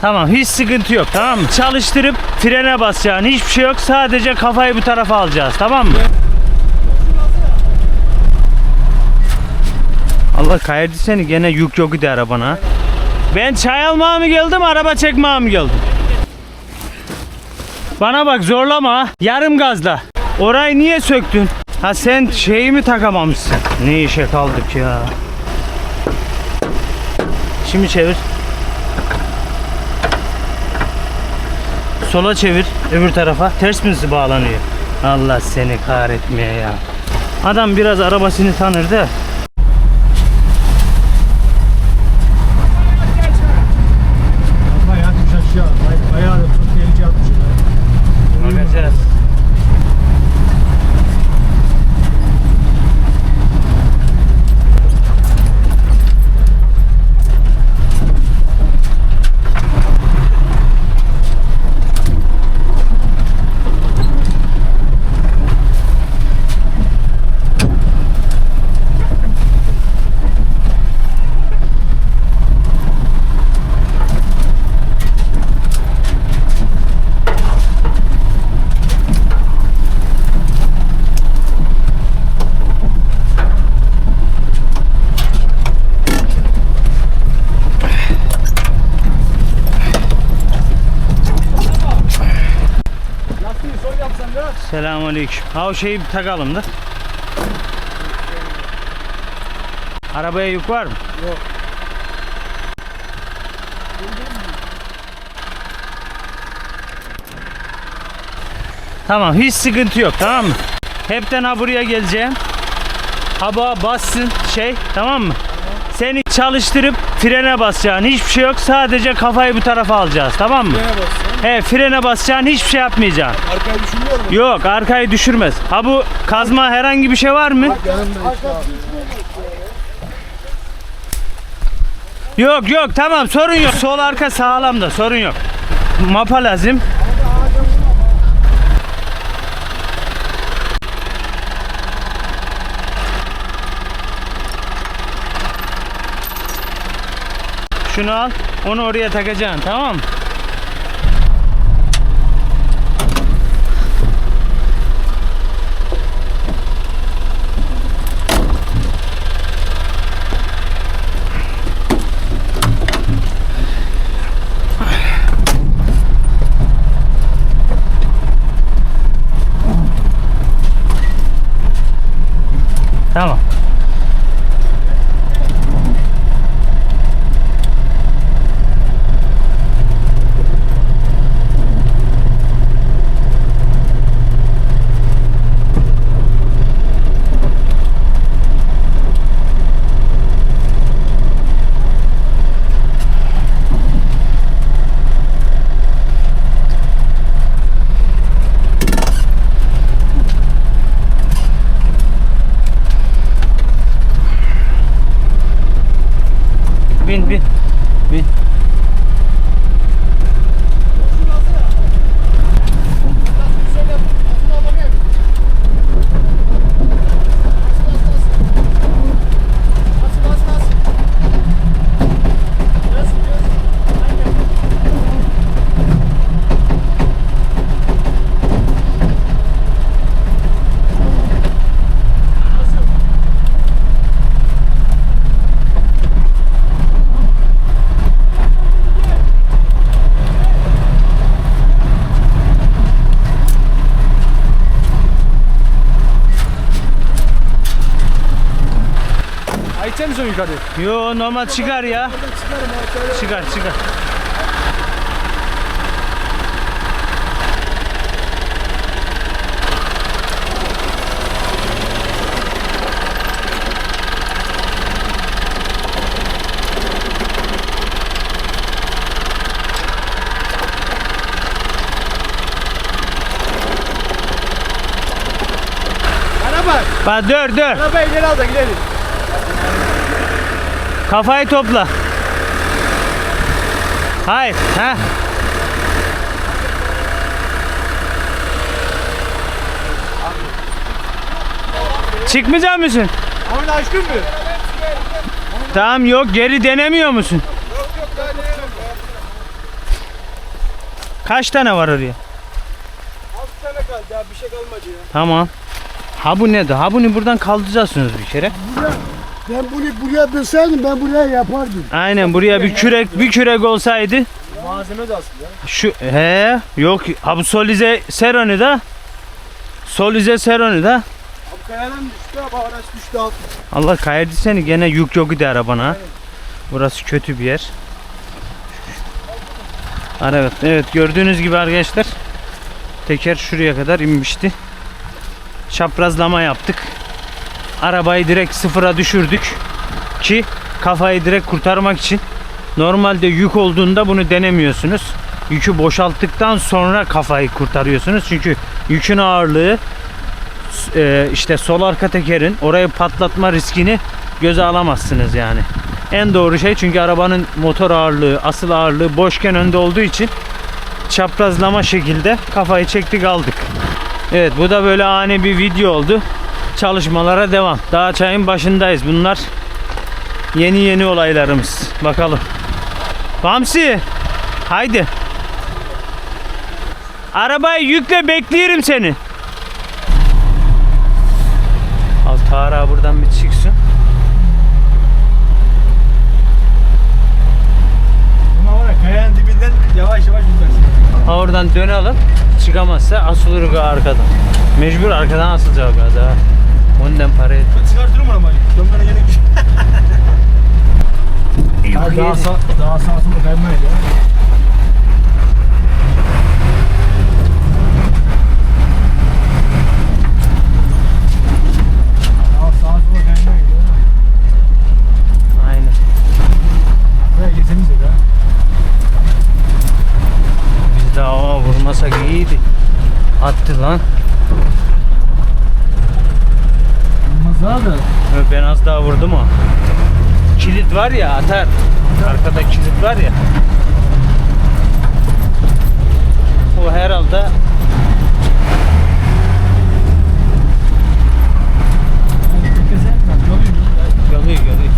Tamam hiç sıkıntı yok tamam mı? Çalıştırıp frene basacaksın. Hiçbir şey yok. Sadece kafayı bu tarafa alacağız tamam mı? Allah kayırdı seni gene yük yok idi arabana. Ben çay almaya mı geldim araba çekmeye mi geldim? Bana bak zorlama. Yarım gazla. Orayı niye söktün? Ha sen şeyi mi takamamışsın? Ne işe kaldık ya. Şimdi çevir. Sola çevir öbür tarafa. Ters mi bağlanıyor? Allah seni kahretmeye ya. Adam biraz arabasını tanır da. Selamünaleyküm. Ha o şeyi bir takalım da. Arabaya yük var mı? Yok. Tamam hiç sıkıntı yok tamam mı? Hepten ha buraya geleceğim. Haba bassın şey tamam mı? Seni çalıştırıp frene basacaksın. Hiçbir şey yok. Sadece kafayı bu tarafa alacağız tamam mı? Frene bassın. He frene basacaksın. Hiçbir şey yapmayacaksın. Arkayı düşünüyor musun? Yok arkayı düşürmez. Ha bu kazma herhangi bir şey var mı? Abi. Yok yok tamam sorun yok. Sol arka sağlam da sorun yok. Mapa lazım. Şunu al. Onu oraya takacaksın tamam mı? Tamam. Bin bin. Bin. Yukarı? Yo normal çıkar ya. Çıkar çıkar. Bak. Dur dur. Arabayı ileri al da gidelim. Kafayı topla. Hayır. Ha. Çıkmayacak mısın? Avni aşkın mı? Tamam yok geri denemiyor musun? Kaç tane var oraya? 6 tane kaldı ya bir şey kalmadı ya. Tamam. Ha bu nedir? Ha bunu buradan kaldıracaksınız bir kere. Buraya, ben bunu buraya bilseydim ben buraya yapardım. Aynen buraya bir kürek bir kürek olsaydı Malzeme de aslında ya. şu he yok ha bu solize seroni da solize seroni da Abi kayadan düştü abi araç düştü alt. Allah kayırdı seni gene yük yok idi arabana. Burası kötü bir yer. Ha, Evet, evet gördüğünüz gibi arkadaşlar teker şuraya kadar inmişti. Çaprazlama yaptık. Arabayı direkt sıfıra düşürdük ki kafayı direkt kurtarmak için. Normalde yük olduğunda bunu denemiyorsunuz. Yükü boşalttıktan sonra kafayı kurtarıyorsunuz. Çünkü yükün ağırlığı e, işte sol arka tekerin orayı patlatma riskini göze alamazsınız yani. En doğru şey çünkü arabanın motor ağırlığı, asıl ağırlığı boşken önde olduğu için çaprazlama şekilde kafayı çektik aldık. Evet bu da böyle ani bir video oldu. Çalışmalara devam. Daha çayın başındayız. Bunlar yeni yeni olaylarımız. Bakalım. Bamsi haydi. Arabayı yükle bekliyorum seni. Al Tara buradan bir çıksın. Buna var ya kayanın dibinden yavaş yavaş gidersin. Ha oradan dönelim. Çıkamazsa asılır arkadan. Mecbur arkadan asılacak galiba. Ondan para et. Ben çıkartırım arabayı. Dönmene gerek yok. Daha, daha sağ. Daha sağa sola kaymayız ya. Biz de hava vurmasak iyiydi. Attı lan. Ö, Ben az daha vurdum o. Kilit var ya atar. Arkada kilit var ya. O herhalde Geliyor geliyor.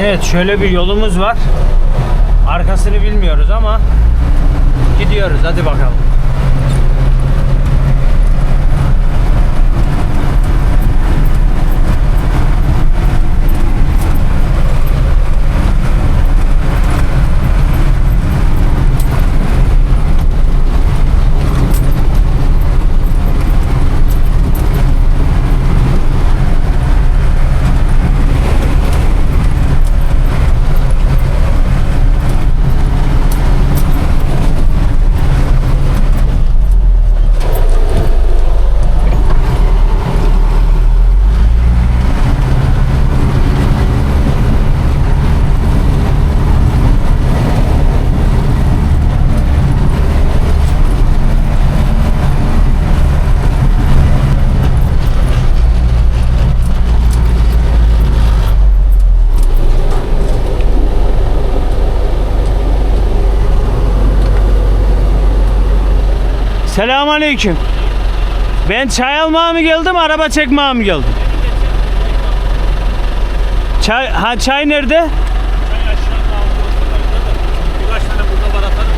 Evet şöyle bir yolumuz var. Arkasını bilmiyoruz ama gidiyoruz hadi bakalım. Selamünaleyküm. Ben çay almaya mı geldim, araba çekmeye mi geldim? Çay, ha çay nerede? Birkaç tane burada var atarım.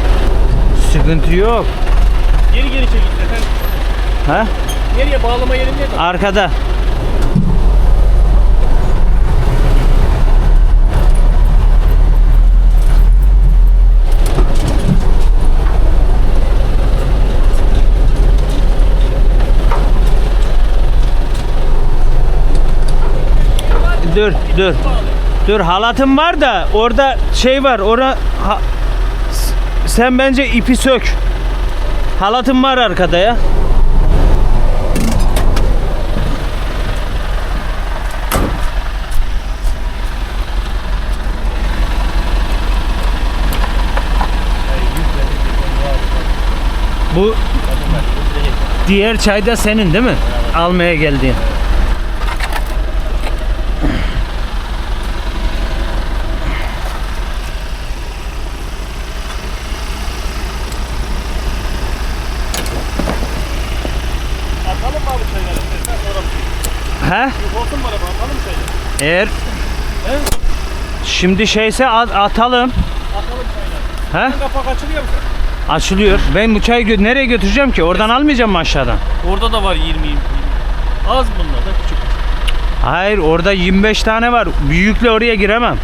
Sıkıntı yok. Geri geri çekil efendim. Ha? Nereye bağlama yerim nerede? Arkada. Dur, dur. Dur halatım var da orada şey var. Ora ha- sen bence ipi sök. Halatım var arkada ya. Bu diğer çay da senin değil mi? Almaya geldiğin. Atalım mı abi çayları? Sen sonra He? Olsun araba? Atalım çayları? Eğer şimdi şeyse at- atalım. He? Kapak açılıyor mu? Açılıyor. Ben bu çayı gö- nereye götüreceğim ki? Oradan almayacağım mı aşağıdan? Orada da var 20 20. Az bunlar da küçük. Hayır orada 25 tane var. Büyükle oraya giremem.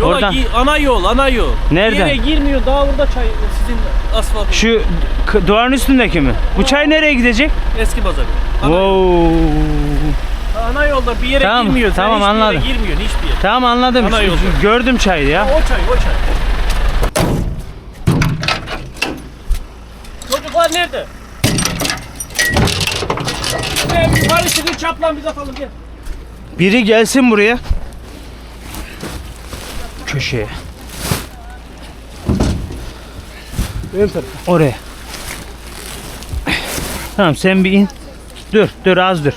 Yola Oradan. gi- ana yol, ana yol. Nereden? Bir yere girmiyor. Daha orada çay sizin asfalt. Şu duvarın üstündeki mi? Bu çay nereye gidecek? eski pazar. Ana, Wow. ana yolda bir yere Tamam, girmiyor. Tamam, hiçbir anladım. yere girmiyorsun hiçbir yere. Tamam anladım. Ana yolda. Gördüm çayı ya. O çay, o çay. Çocuklar nerede? Ben yukarı çıkın çaplan biz atalım gel. Biri gelsin buraya. Köşeye. Oraya. Tamam sen bir in. Dur dur az dur.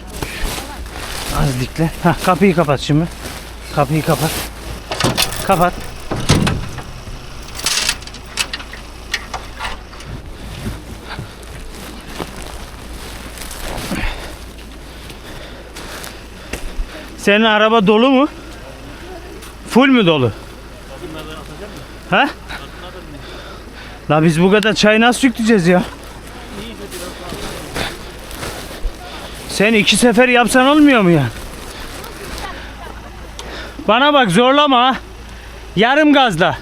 Az dikle. Hah, kapıyı kapat şimdi. Kapıyı kapat. Kapat. Senin araba dolu mu? Full mü dolu? Ha? La biz bu kadar çay nasıl yükleyeceğiz ya? Sen iki sefer yapsan olmuyor mu ya? Bana bak zorlama. Yarım gazla.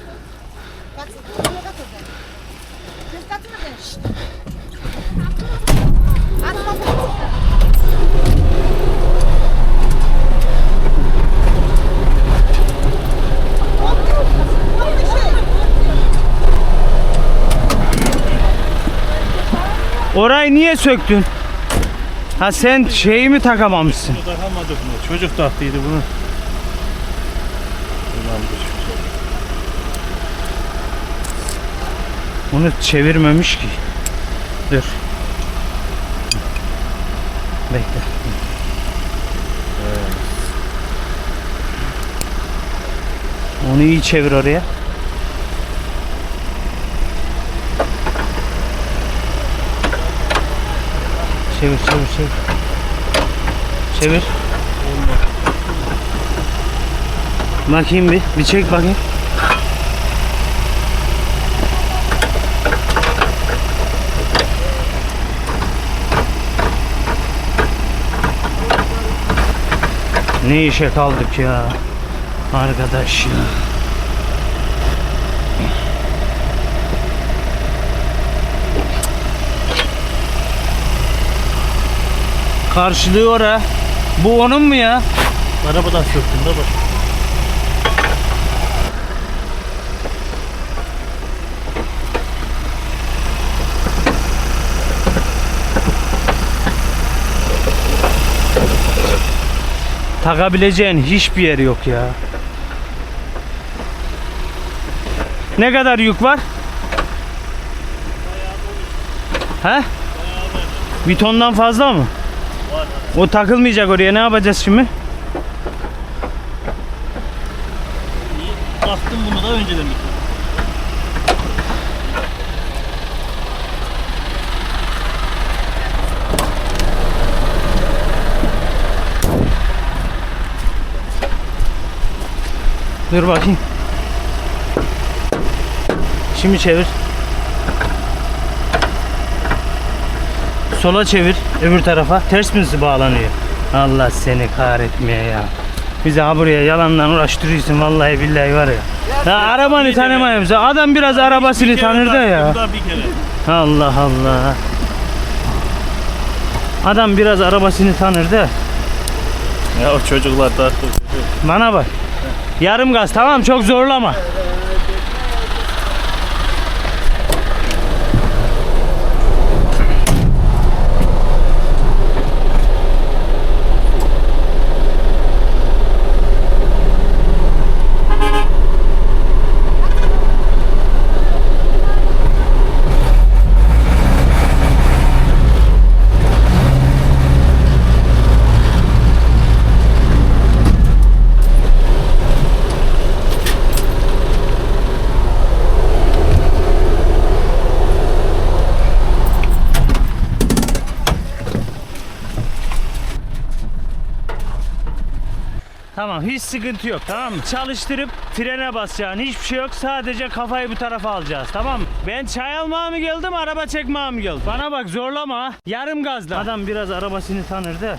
Orayı niye söktün? Ha sen şeyi mi takamamışsın? Takamadık bunu. Çocuk taktıydı bunu. Bunu çevirmemiş ki. Dur. Bekle. Onu iyi çevir oraya. Çevir çevir çevir. Çevir. Bakayım bir. Bir çek bakayım. Ne işe kaldık ya? Arkadaş ya. Karşılığı ora. Bu onun mu ya? Arabadan söktüm de bak. Takabileceğin hiçbir yer yok ya. Ne kadar yük var? He? Bir tondan fazla mı? O takılmayacak oraya. Ne yapacağız şimdi? Baktım bunu da önceden bitirdim. Dur bakayım. Şimdi çevir. Sola çevir öbür tarafa. Ters mi bağlanıyor? Allah seni kahretmeye ya. Bizi ha buraya yalandan uğraştırıyorsun vallahi billahi var ya. Ya arabanı tanımayayım. Adam biraz arabasını Bir tanır da ya. da. Allah Allah. Adam biraz arabasını tanır da. Ya o çocuklar taktı. Bana bak. Yarım gaz tamam çok zorlama. Tamam hiç sıkıntı yok tamam mı? Çalıştırıp frene basacaksın. Hiçbir şey yok. Sadece kafayı bu tarafa alacağız tamam mı? Ben çay almaya mı geldim araba çekmeye mi geldim? Bana bak zorlama. Yarım gazla. Adam biraz arabasını tanır da